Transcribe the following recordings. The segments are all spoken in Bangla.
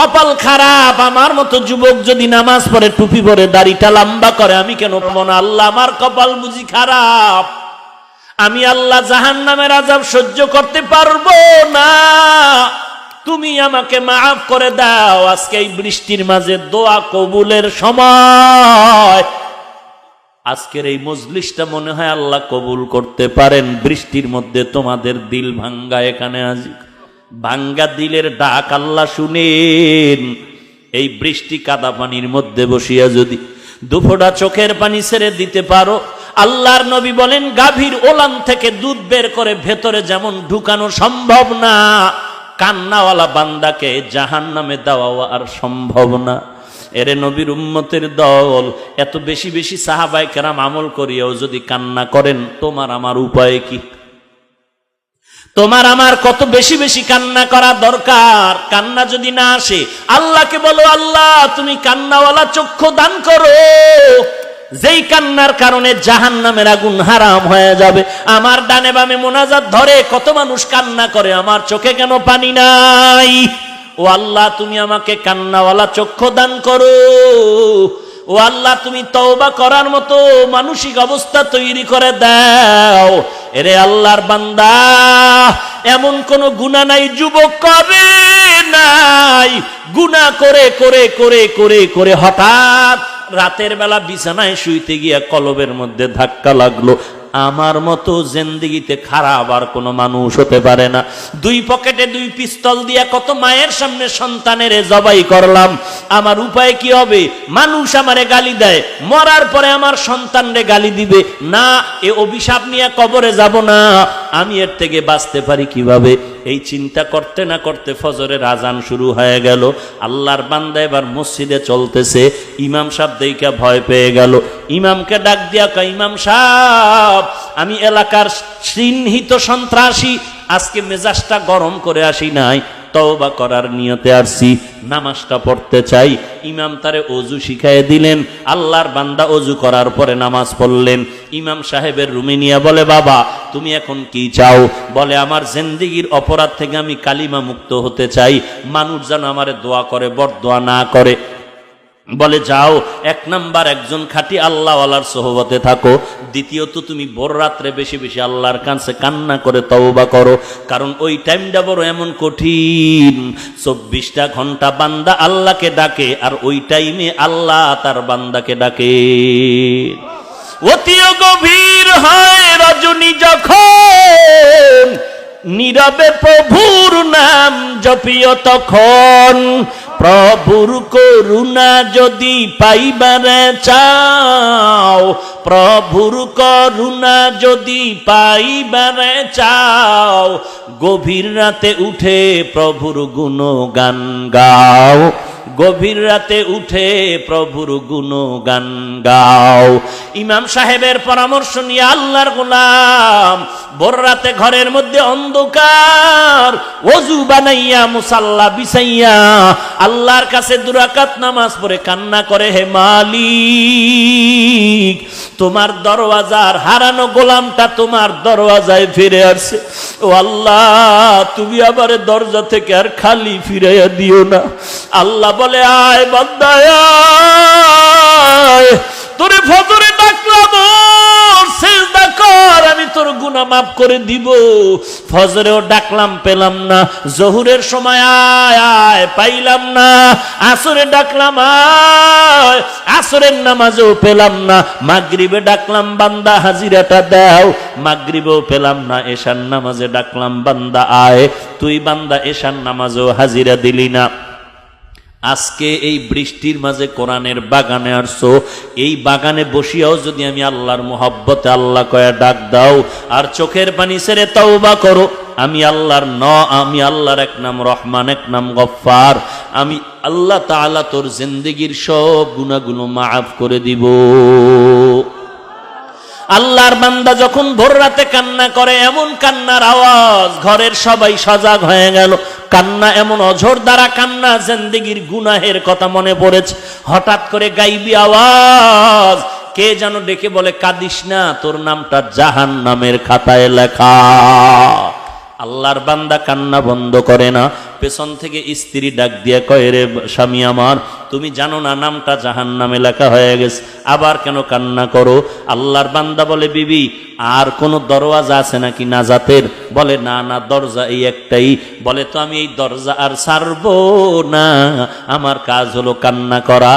কপাল খারাপ, আমার মতো যুবক যদি নামাজ পড়ে, টুপি পরে, দাড়িটা লম্বা করে, আমি কেন পাবো না? আল্লাহ আমার কপাল বুঝি খারাপ। আমি আল্লাহ জাহান নামের আজাব সহ্য করতে পারব না। তুমি আমাকে মাফ করে দাও। আজকে এই বৃষ্টির মাঝে দোয়া কবুলের সময়। আজকের এই মজলিসটা মনে হয় আল্লাহ কবুল করতে পারেন। বৃষ্টির মধ্যে তোমাদের দিল ভাঙ্গা এখানে আজ। ভাঙ্গা দিলের ডাক আল্লাহ শুনেন। এই বৃষ্টি কাদা পানির মধ্যে বসিয়া যদি দুফোটা চোখের পানি ছেড়ে দিতে পারো, আল্লাহর নবী বলেন, গাভীর ওলান থেকে দুধ বের করে ভেতরে যেমন ঢুকানো সম্ভব না, কান্নাওয়ালা বান্দাকে জাহান নামে দেওয়া আর সম্ভব না। এরে নবীর উম্মতের দল, এত বেশি বেশি সাহাবাই কেরাম আমল করিয়াও যদি কান্না করেন, তোমার আমার উপায় কি? তোমার আমার কত বেশি বেশি কান্না করা দরকার? কান্না যদি না আসে, আল্লাহকে বলো, আল্লাহ, তুমি কান্নাওয়ালা চক্ষু দান করো। যেই কান্নার কারণে জাহান নামের আগুন হারাম হয়ে যাবে। আমার ডানে বামে মোনাজাত ধরে কত মানুষ কান্না করে, আমার চোখে কেন পানি নাই? ও আল্লাহ, তুমি আমাকে কান্নাওয়ালা চক্ষু দান করো। ও আল্লাহ, তুমি তওবা করার মতো মানসিক অবস্থা তৈরি করে দাও। এরে আল্লাহর বান্দা, এমন কোন গুণা নাই, যুবক করে নাই? গুণা করে করে করে করে করে হঠাৎ রাতের বেলা বিছানায় শুইতে গিয়া কলবের মধ্যে ধাক্কা লাগল। আমার মতো জেন্দিগিতে খারাপ আর কোনো মানুষ হতে পারে না। দুই পকেটে দুই পিস্তল দিয়া কত মায়ের সামনে সন্তানের জবাই করলাম। আমার উপায় কি হবে? মানুষ আমারে গালি দেয়, মরার পরে আমার সন্তানরে গালি দিবে। না, এ অভিশাপ নিয়ে কবরে যাব না। আমি এর থেকে বাঁচতে পারি কীভাবে? এই চিন্তা করতে না করতে ফজরের আজান শুরু হয়ে গেল। আল্লাহর বান্দা এবার মসজিদে চলতেছে। ইমাম সাহেব দেইকা ভয় পেয়ে গেল। ইমামকে ডাক দিয়া কা ইমাম সাহেব, আমি এলাকার চিহ্নিত সন্ত্রাসী। আজকে মেজাজটা গরম করে আসি নাই। তওবা করার নিয়তে আসছি নামাজটা পড়তে চাই। ইমাম তারে অজু শিখাই দিলেন, আল্লাহর বান্দা অজু করার পরে নামাজ পড়লেন। ইমাম সাহেবের রুমে বলে, বাবা, তুমি এখন কি চাও? বলে, আমার জিন্দিগির অপরাধ থেকে আমি কালিমা মুক্ত হতে চাই। মানুষ যেন আমারে দোয়া করে বড় দোয়া না করে। বলে, যাও, এক নাম্বার একজন খাঁটি আল্লাহওয়ালার সোহবতে থাকো। দ্বিতীয়ত, তুমি বড় রাত্রে বেশি বেশি আল্লাহর কাছে কান্না করে তওবা করো, কারণ ওই টাইমটা বড় এমন কঠিন। চব্বিশটা ঘণ্টা বান্দা আল্লাহকে ডাকে, আর ওই টাইমে আল্লাহ তার বান্দাকে ডাকে। অতিও গভীর হয় রজনী যখন, নীরবে প্রভুর নাম জপিও তখন। প্রভুর করুণা যদি পাইবার চাও, প্রভুর করুণা যদি পাইবার চাও, গভীর রাতে উঠে প্রভুর গুণ গান গাও। গভীর রাতে উঠে প্রভুর গুণ গান গাও। ইমাম সাহেবের পরামর্শ নিয়ে আল্লাহর গোলাম ভোর রাতে ঘরের মধ্যে অন্ধকার অজু বানাইয়া, মুসাল্লা বিছাইয়া আল্লাহর কাছে দুরাকাত নামাজ পড়ে কান্না করে, হে মালিক, তোমার দরওয়াজার হারানো গোলামটা তোমার দরওয়াজায় ফিরে আসছে। ও আল্লাহ, তুমি আবার দরজা থেকে আর খালি ফিরাইয়া দিও না। আল্লাহ বলে, আয় বান্দায়। তোরে ডাকলাম আমি তোর গুনাহ মাফ করে দিব। ফজরেও ডাকলাম, পেলাম না। জহুরের সময়, আয় আয়, পাইলাম না। আসরে ডাকলাম, আয়। আসরের নামাজেও পেলাম না। মাগরিবে ডাকলাম, বান্দা, হাজিরাটা দাও। মাগরিবেও পেলাম না, এশার নামাজে ডাকলাম, বান্দা, আয়। তুই বান্দা, এশার নামাজেও হাজিরা দিলি না। আজকে এই বৃষ্টির মাঝে কোরআনের বাগানে আসছো, এই বাগানে বসিয়াও যদি আমি আল্লাহর মোহব্বতে আল্লাহ কয়া ডাক দাও, আর চোখের পানি ছেড়ে তওবা করো, আমি আল্লাহর ন, আমি আল্লাহর এক নাম রহমান, এক নাম গফফার, আমি আল্লাহ তাআলা তোর জিন্দেগির সব গুণাগুলো মাফ করে দিব। আল্লাহর বান্দা যখন ভোর রাতে কান্না করে, এমন কান্নার আওয়াজ, ঘরের সবাই সজাগ হয়ে গেল কান্না এমন অঝর দ্বারা কান্না জেন্দিগির গুনাহের কথা মনে পড়েছে। হঠাৎ করে গাইবি আওয়াজ, কে যেন ডেকে বলে, কাঁদিস না, তোর নামটা জাহান নামের খাতায় লেখা। আল্লাহর বান্দা কান্না বন্ধ করে না। পেছন থেকে স্ত্রী ডাক দিয়ে কয়, রে স্বামী আমার, তুমি জানো না নামটা জাহান নামে লেখা হয়ে গেছে। আবার কেন কান্না করো? আল্লাহর বান্দা বলে, বিবি, আর কোন দরওয়াজা আছে নাকি নাজাতের? বলে, না না, দরজা এই একটাই। বলে, তো আমি এই দরজা আর ছাড়বো না। আমার কাজ হলো কান্না করা।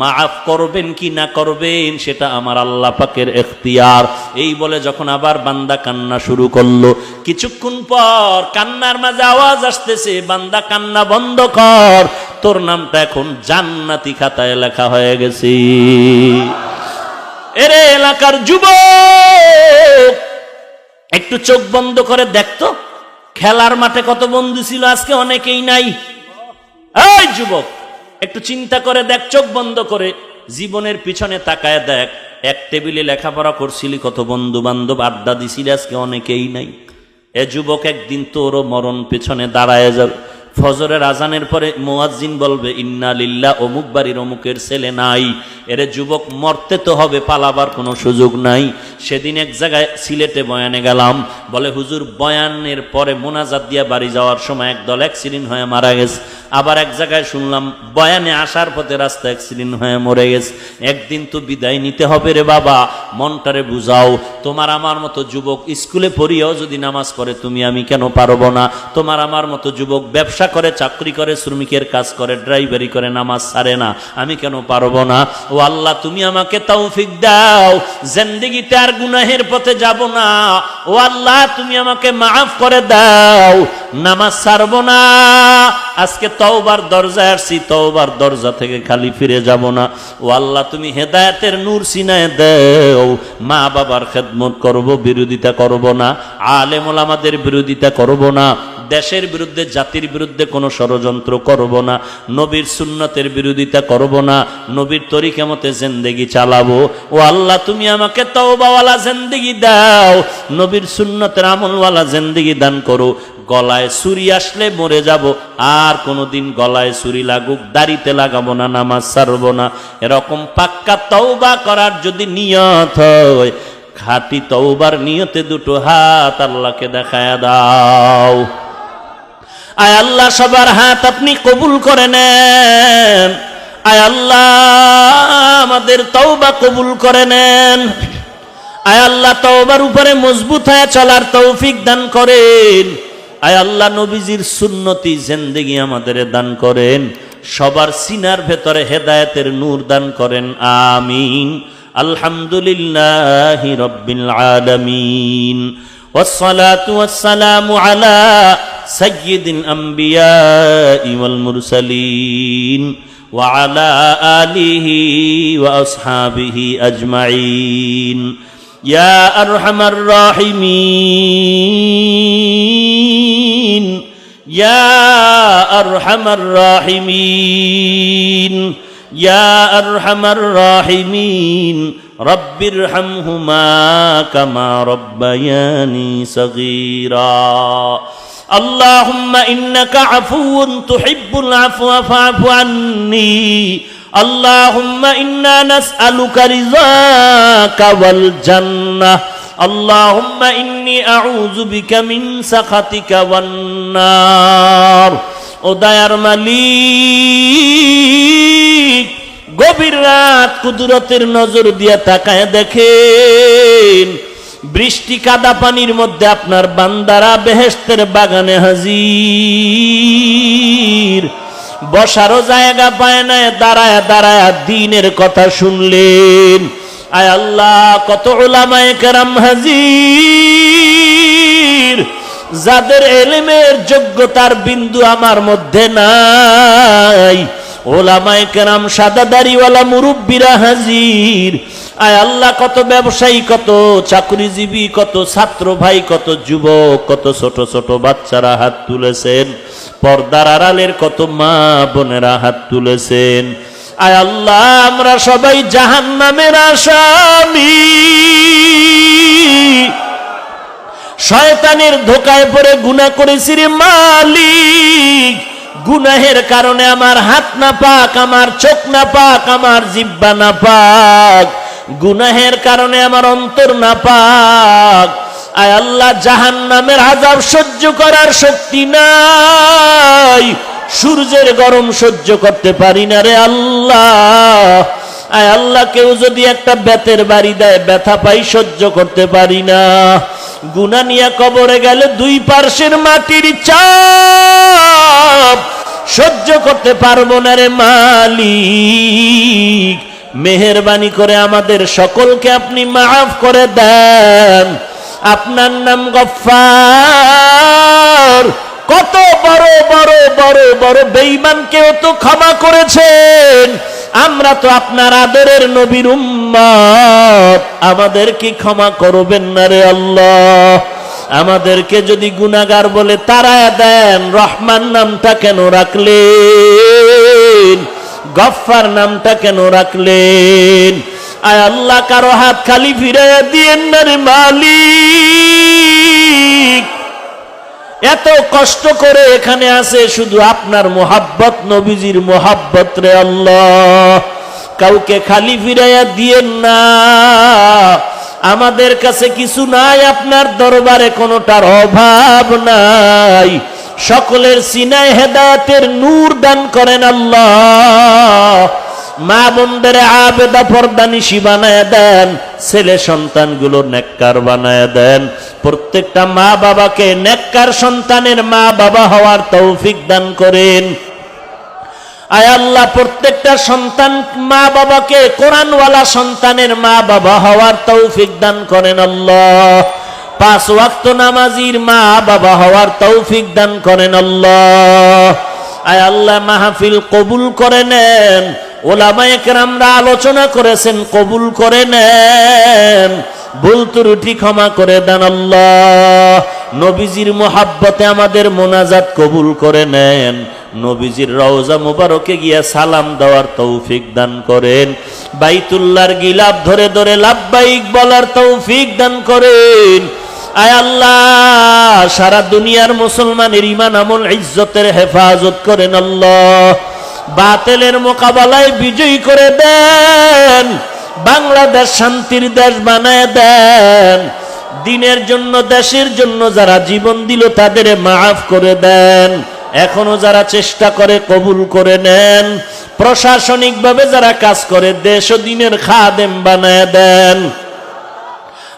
মাফ করবেন কি না করবেন, সেটা আমার আল্লাহ পাকের এখতিয়ার। এই বলে যখন আবার বান্দা কান্না শুরু করল, কিছুক্ষণ পর কান্নার মাঝে আওয়াজ আসতেছে, বান্দা কান্না বন্ধ কর। তোর নামটা এখন জান্নাতি খাতায় লেখা হয়ে গেছে। এরে এলাকার যুবক, একটু চোখ বন্ধ করে দেখতো খেলার মাঠে কত বন্ধু ছিল, আজকে অনেকেই নাই। এই যুবক, একটু চিন্তা করে দেখ, চোখ বন্ধ করে। জীবনের পিছনে তাকায় দেখ, এক টেবিলে লেখাপড়া করছিলি কত বন্ধু বান্ধব আড্ডা দিছিলি, আজকে অনেকেই নাই। এ যুবক একদিন তোরও মরণ পেছনে দাঁড়ায় যাবে। ফজরের আজানের পরে মোয়াজ্জিন বলবে, ইন্না লিল্লা, অমুক বাড়ির অমুকের ছেলে নাই। এরে যুবক মরতে তো হবে, পালাবার কোনো সুযোগ নাই। সেদিন এক জায়গায় সিলেটে বয়ানে গেলাম, বলে, হুজুর, বয়ানের পরে মোনাজাত দিয়া বাড়ি যাওয়ার সময় একদল অ্যাক্সিডেন্ট হয়ে মারা গেছে। আবার এক জায়গায় শুনলাম, বয়ানে আসার পথে রাস্তা অ্যাক্সিডেন্ট হয়ে মরে গেছে। একদিন তো বিদায় নিতে হবে রে বাবা, মনটারে বুঝাও। তোমার আমার মতো যুবক স্কুলে পড়িয়াও যদি নামাজ পড়ে, তুমি আমি কেন পারব না? তোমার আমার মতো যুবক ব্যবসা করে, চাকরি করে, শ্রমিকের কাজ করে, ড্রাইভারি করে, নামাজ ছাড়ে না। আমি কেন পারব না? ও আল্লাহ, তুমি আমাকে তৌফিক দাও। জিন্দেগিতে আর গুনাহের পথে যাব না। ও আল্লাহ, তুমি আমাকে মাফ করে দাও। নামাজ ছাড়বো না। আজকে তওবার দরজায় আসছি, তওবার দরজা থেকে খালি ফিরে যাব না। ও আল্লাহ, তুমি হেদায়েতের নূর সিনায় দেও। মা বাবার খেদমত করব, বিরোধিতা করব না। আলেম ওলামাদের বিরোধিতা করব না। দেশের বিরুদ্ধে, জাতির বিরুদ্ধে কোনো ষড়যন্ত্র করব না। নবীর সুন্নতের বিরোধিতা করব না। নবীর তরিকা মতে জেন্দেগি চালাবো। ও আল্লাহ, তুমি আমাকে তওবাওয়ালা জেন্দেগি দাও। নবীর সুন্নতের আমলওয়ালা জেন্দেগি দান করো। গলায় ছুরি আসলে মরে যাব। আর কোনোদিন গলায় ছুরি লাগুক, দাড়িতে লাগাবো না, নামাজ ছাড়বো না। এরকম পাক্কা তওবা করার যদি নিয়ত হয়, খাটি তওবার নিয়তে দুটো হাত আল্লাহকে দেখায় দাও। আয় আল্লাহ, সবার হাত আপনি কবুল করে নেন। আয় আল্লাহ, আমাদের তওবা কবুল করে নেন। আয় আল্লাহ, তওবার উপরে মজবুত হয়ে চলার তৌফিক দান করেন। আয় আল্লাহ নবীজির সুন্নতি জিন্দেগি আমাদের দান করেন সবার সিনার ভেতরে হেদায়েতের নূর দান করেন আমিন আলহামদুলিল্লাহি রব্বিল আলামিন والصلاة والسلام على سيد الأنبياء والمرسلين وعلى آله وأصحابه أجمعين يا أرحم الراحمين يا أرحم الراحمين يا أرحم الراحمين رب ارحمهما كما ربياني صغيرا اللهم إنك عفو تحب العفو فاعف عني اللهم إنا نسألك رضاك والجنة আল্লাহুম্মা ইন্নি আউযু বিকা মিন সাখাতিকা ওয়ান ও দয়ার মালিক, গভীর রাত কুদরতের নজর দিয়া তাকায় দেখেন, বৃষ্টি কাদা পানির মধ্যে আপনার বান্দারা বেহেস্তের বাগানে হাজির। বসারও জায়গা পায় না দাঁড়ায় দাঁড়ায় দিনের কথা শুনলেন। আয় আল্লাহ, কত ওলামায় কেরাম হাজির। যাদের এলেমের যোগ্যতার বিন্দু আমার মধ্যে নাই। ওলামায় কেরাম সাদা দাড়িওয়ালা মুরব্বীরা হাজির। আয় আল্লাহ, কত ব্যবসায়ী, কত চাকরিজীবী, কত ছাত্র ভাই, কত যুবক, কত ছোট ছোট বাচ্চারা হাত তুলেছেন। পর্দার আড়ালের কত মা বোনেরা হাত তুলেছেন। আয় আল্লাহ, আমরা সবাই জাহান নামের আসামি। শয়তানের ধোকায় পড়ে গুণা করেছি রে মালিক। গুনাহের কারণে আমার হাত না পাক, আমার চোখ না পাক, আমার জিব্বা না পাক। গুনাহের কারণে আমার অন্তর না পাক। আয় আল্লাহ জাহান নামের আজাব সহ্য করার শক্তি নাই। সূর্যের গরম সহ্য করতে পারি না রে আল্লাহ। আয় আল্লাহ, কেউ যদি একটা বেতের বাড়ি দেয়, ব্যথা পাই সহ্য করতে পারি না। গুনা নিয়ে কবরে গেলে দুই পার্শ্বের মাটির চাপ সহ্য করতে পারব না রে মালিক। মেহেরবানি করে আমাদের সকলকে আপনি মাফ করে দেন। আপনার নাম গফার কত বড় বড় বড় বড় বেঈমানকেও তো ক্ষমা করেছেন। আমরা তো আপনার আদরের নবীর উম্মত। আমাদের কি ক্ষমা করবেন না রে আল্লাহ। আমাদেরকে যদি গুনাগার বলে তারায় দেন, রহমান নামটা কেন রাখলেন? গফফার নামটা কেন রাখলেন? আয় আল্লাহ, কারও হাত খালি ফিরে দিয়েন না রে মালিক। এত কষ্ট করে এখানে আছে শুধু আপনার মোহাব্বত, নবীজির মোহাব্বত রে আল্লাহ। কাউকে খালি ফিরাইয়া দিয়েন না। আমাদের কাছে কিছু নাই, আপনার দরবারে কোনোটার অভাব নাই। সকলের সিনায় হেদায়েতের নূর দান করেন আল্লাহ। মা বোনদের আবেদা পর্দানিশি বানায় দেন, ছেলে সন্তানগুলো নেককার বানায় দেন। প্রত্যেকটা মা বাবাকে নেককার সন্তানের মা বাবা হওয়ার তৌফিক দান করেন। আয় আল্লাহ, প্রত্যেকটা সন্তান মা বাবাকে কোরআনওয়ালা সন্তানের মা বাবা হওয়ার তৌফিক দান করেন আল্লাহ। পাঁচ ওয়াক্ত নামাজির মা বাবা হওয়ার তৌফিক দান করেন আল্লাহ। আয় আল্লাহ, মাহফিল কবুল করে নেন। ওলামায়ে কেরামরা আলোচনা করেছেন, কবুল করে নেন। ভুল ত্রুটি ক্ষমা করে দেন আল্লাহ। নবীজির মোহাব্বতে আমাদের মোনাজাত কবুল করে নেন। নবীজির রওজা মুবারকে গিয়া সালাম দেওয়ার তৌফিক দান করেন। বাইতুল্লাহর গিলাপ ধরে ধরে লাভবাইক বলার তৌফিক দান করেন। আয় আল্লাহ, সারা দুনিয়ার মুসলমানের ইমান আমল ইজ্জতের হেফাজত করেন আল্লাহ। বাতেলের মোকাবেলায় বিজয়ী করে দেন। বাংলাদেশ শান্তির দেশ বানায় দেন। দিনের জন্য, দেশের জন্য যারা জীবন দিল তাদের মাফ করে দেন। এখনও যারা চেষ্টা করে কবুল করে নেন। প্রশাসনিকভাবে যারা কাজ করে, দেশ ও দিনের খাদেম বানায় দেন।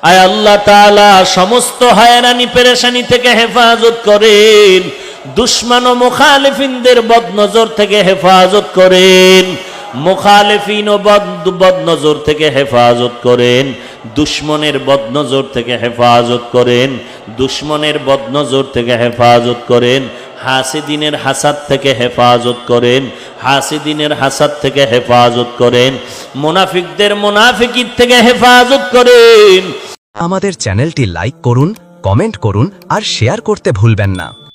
আয় আল্লাহ তাআলা সমস্ত হয়রানি, পেরেশানি থেকে হেফাজত করেন। দুশ্মন ও মুখালিফিনদের বদনজর থেকে হেফাজত করেন। মুখালিফিন ও বদনজর থেকে হেফাজত করেন, দুশ্মনের বদনজর থেকে হেফাজত করেন, দুশ্মনের বদনজর থেকে হেফাজত করেন, হাসিদিনের হাসাদ থেকে হেফাজত করেন, হাসিদিনের হাসাদ থেকে হেফাজত করেন, মুনাফিকদের মুনাফিকির থেকে হেফাজত করেন। আমাদের চ্যানেলটি লাইক করুন, কমেন্ট করুন আর শেয়ার করতে ভুলবেন না।